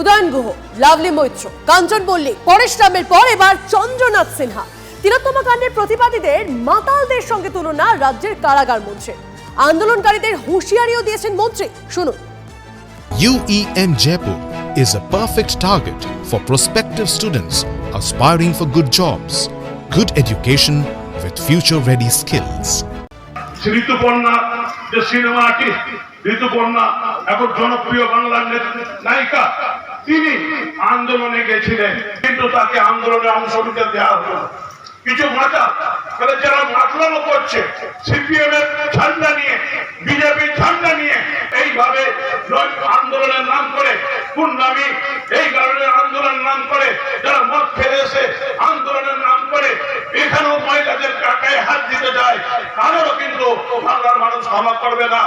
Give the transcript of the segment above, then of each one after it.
Udayan Guha lovely Maitra Kanchan Mallick Paresh রামের পর এবার চন্দ্রনাথ সিনহা। তিলোত্তমা কাণ্ডের প্রতিবাদীদের মাতালদের সঙ্গে তুলনা রাজ্যের কারাগার মন্ত্রী আন্দোলনকারীদের হুঁশিয়ারিও দিয়েছেন মন্ত্রী। শুনুন। UEN Jaipur is a perfect target for prospective students aspiring for good jobs, good education with future ready skills. Rituparna, যে সিনেমা আর্টিস্ট ঋতুপর্ণা, এখন জনপ্রিয় বাংলার নায়িকা, তিনি আন্দোলনে গেছিলেন। কিন্তু তাকে আন্দোলনে অংশ নিতে দেওয়া হলো কিছু মাথা তাহলে যারা মাতলামো করছে সিপিএম এর ঝান্ডা নিয়ে বিজেপির ঝান্ডা নিয়ে এইভাবে নয়- আন্দোলনের নাম করে পূর্ণামী এই কারণে আন্দোলনের নাম করে যারা মদ ফেলে এসে আন্দোলনের নাম করে এখানেও মহিলাদের কাকায় হাত দিতে যায় কারোরও কিন্তু বাংলার মানুষ ক্ষমা করবে না।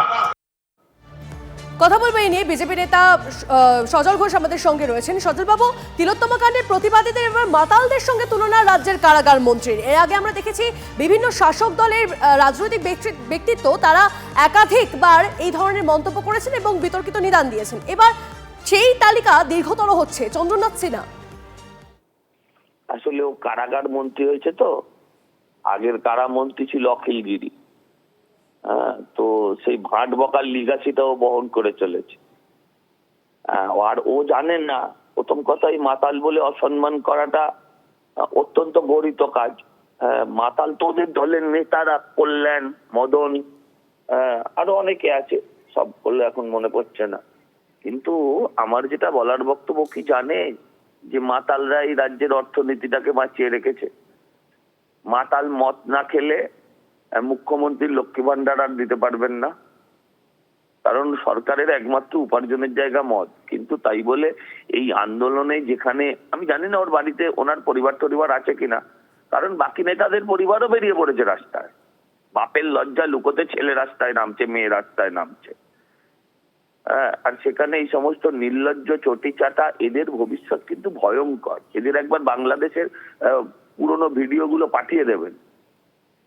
কথা বলব এই নিয়ে বিজেপি নেতা আহ, সজল ঘোষ আমাদের সঙ্গে রয়েছেন। সজল বাবু তিলোত্তমা কাণ্ডের প্রতিবাদীদের এবার মাতালদের সঙ্গে তুলনা রাজ্যের কারাগার মন্ত্রীর। এর আগে আমরা দেখেছি বিভিন্ন শাসক দলের রাজনৈতিক ব্যক্তি- ব্যক্তিত্ব তারা একাধিকবার এই ধরনের মন্তব্য করেছেন এবং বিতর্কিত নিদান দিয়েছেন। এবার সেই তালিকা দীর্ঘতর হচ্ছে। চন্দ্রনাথ সিনহা। আসলে ও কারাগার মন্ত্রী হয়েছে তো। আগের কারা মন্ত্রী ছিল অখিলগিরি। সেই ভাট বকার লিগাসিটাও বহন করে চলেছে। আর ও জানেন না, প্রথম কথাই মাতাল বলে অসম্মান করাটা অত্যন্ত গরিত কাজ। মাতাল তো ওদের দলের নেতারা, কল্যাণ, মদন আরও অনেকে আছে, সব করলে এখন মনে পড়ছে না। কিন্তু আমার যেটা বলার বক্তব্য কি জানে? যে মাতালরা এই রাজ্যের অর্থনীতিটাকে বাঁচিয়ে রেখেছে। মাতাল মদ না খেলে মুখ্যমন্ত্রী লক্ষ্মী ভান্ডার আর দিতে পারবেন না। কারণ সরকারের একমাত্র উপার্জনের জায়গা মদ। কিন্তু তাই বলে এই আন্দোলনে যেখানে আমি জানি না ওর বাড়িতে ওনার পরিবার টরিবার আছে কিনা কারণ বাকি নেতাদের পরিবারও বেরিয়ে পড়েছে রাস্তায়। বাপের লজ্জা লুকোতে ছেলে রাস্তায় নামছে মেয়ে রাস্তায় নামছে। হ্যাঁ, আর সেখানে এই সমস্ত নির্লজ্জ চটি চাটা এদের ভবিষ্যৎ কিন্তু ভয়ঙ্কর। এদের একবার বাংলাদেশের পুরনো ভিডিওগুলো পাঠিয়ে দেবেন।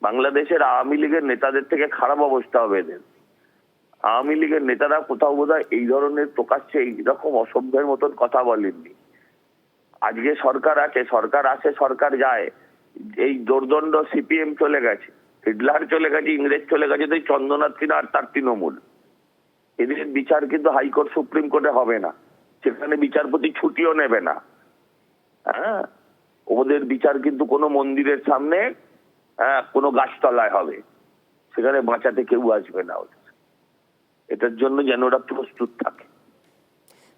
বাংলাদেশের আওয়ামী লীগের নেতাদের থেকে খারাপ অবস্থা হবে এদের। আওয়ামী লীগের নেতারা কোথাও বোধহয় এই ধরনের প্রকাশ্যে এইরকম অসভ্যের মতন কথা বলেননি। আজকে সরকার আছে, সরকার আসে সরকার যায়। এই দোর্দণ্ড সিপিএম চলে গেছে, হিটলার চলে গেছে, ইংরেজ চলে গেছে, তো চন্দ্রনাথ সিনহা আর তার তৃণমূল। এদের বিচার কিন্তু হাইকোর্ট, সুপ্রিম কোর্টে হবে না। সেখানে বিচারপতি ছুটিও নেবে না। হ্যাঁ? ওদের বিচার কিন্তু কোনো মন্দিরের সামনে হ্যাঁ কোনো গাছতলায় হবে। সেখানে বাঁচাতে কেউ আসবে না এটার জন্য যেন ওরা প্রস্তুত থাকে।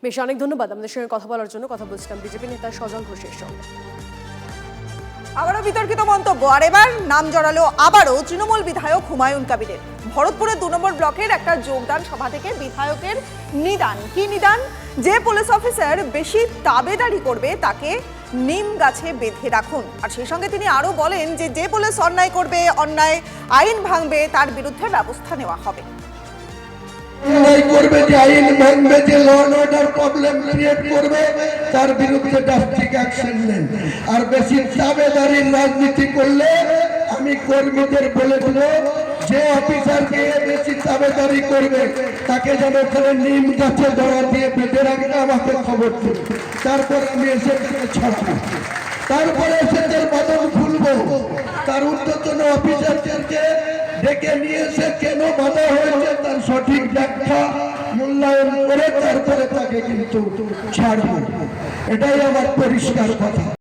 বেশ, অনেক ধন্যবাদ আমাদের সঙ্গে কথা বলার জন্য। কথা বলছিলাম বিজেপি নেতা সজল ঘোষের সঙ্গে। আবারও বিতর্কিত মন্তব্য। আর এবার নাম জড়ালো আবারও তৃণমূল বিধায়ক হুমায়ুন কবিরের। ভরতপুরের দু নম্বর ব্লকের একটা যোগদান সভা থেকে বিধায়কের নিদান। কি নিদান? যে পুলিশ অফিসার বেশি তাবেদারি করবে, তাকে নিম গাছে বেঁধে রাখুন। আর সেই সঙ্গে তিনি আরও বলেন যে যে পুলিশ অন্যায় করবে, অন্যায় আইন ভাঙবে, তার বিরুদ্ধে ব্যবস্থা নেওয়া হবে। তার আর বেশি রাজনীতি করলে আমি কর্মীদের বলে দেবো যে অফিসারকে বেশি দাবেদারি করবে, তাকে যেন ওখানে নিম গাছে জড়া দিয়ে বেঁধে রাখবে আমাকে খবর দেবে তারপর আমি এসে ছাড়বো। তারপরে এসে বাদল খুলবো। তার ঊর্ধ্বতন অফিসারদেরকে ডেকে নিয়ে এসে কেন বাধা হয়েছে তার সঠিক ব্যাখ্যা মূল্যায়ন করে তারপরে তাকে কিন্তু ছাড়বো। এটাই আমার পরিষ্কার কথা।